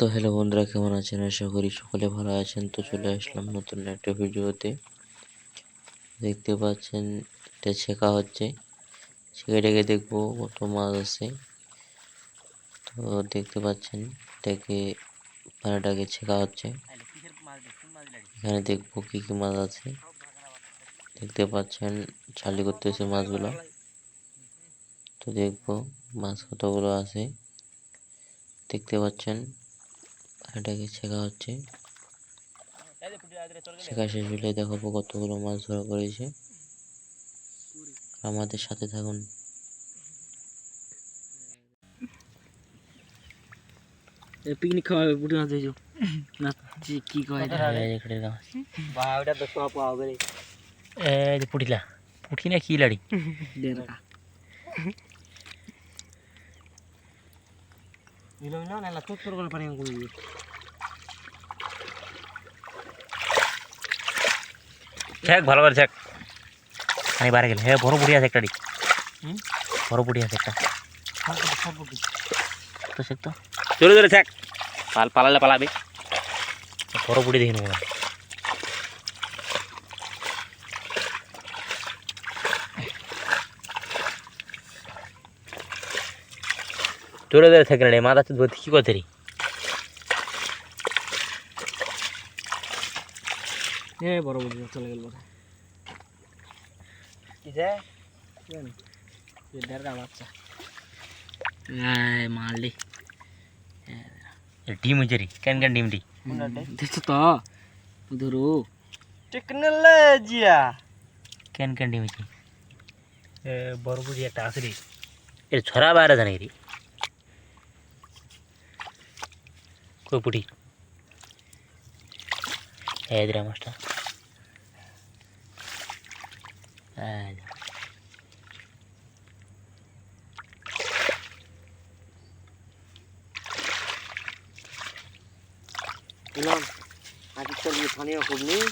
তো হ্যালো বন্ধুরা, কেমন আছেন? আশা করি সকলে ভালো আছেন। তো চলে আসলাম নতুন একটা ভিডিওতে। দেখতে পাচ্ছেন, এটা ছেঁকা হচ্ছে। ছেঁকেটাকে দেখব কত মাছ আছে। তো দেখতে পাচ্ছেন, এটাকে পানাটাকে ছেঁকা হচ্ছে। এখানে দেখব কি কি মাছ আছে। দেখতে পাচ্ছেন, চালি করতেছে মাছগুলো। তো দেখব মাছ কতগুলো আছে। দেখতে পাচ্ছেন এটাকে ছেঁকা হচ্ছে। শেখা শেষ হলে দেখাবো কতগুলো মাছ ধরা পড়েছে। আমাদের সাথে থাকুন। পিকনিক খাওয়া হবে বুড়ি মাছ হয়েছো না কি- কি কয় এটা? বা ওটা তো সব পাওয়া গেলে এ যে পুঠিলা পুঠি না কি লাড়ি? মিলো না তো তোর করে পানি করে দিবি ছেক ভালো করে ছেক পানি বাড়ে গেলে হ্যাঁ বড় পুটি আছে একটা হুম? বড় পুটি আছে একটা। সব সব বুঝি তো শেখ তো। জোরে জোরে ছেক পাল পালালে পালাবি। বড় পুটি দেখি নেব জোরে জোরে থাকে না রে মাথা চুদ কি করতে রে? এ বড় বুঝি চলে গেল বড় কিসে দেড়টা বাচ্চা। মারলি ডিম হচ্ছে রে কেন কেন ডিম ডি দেখছ তো? ধরো। টেকনোলজিয়া। কেন কেন ডিম হচ্ছে বড় বুঝি একটা আছে রে। এর ছড়া বাইরে জানি রে। কই পুটি? এই দিরা মাছটা। Aynen. İnan, hadi şöyle bir tanıyor kurmayı.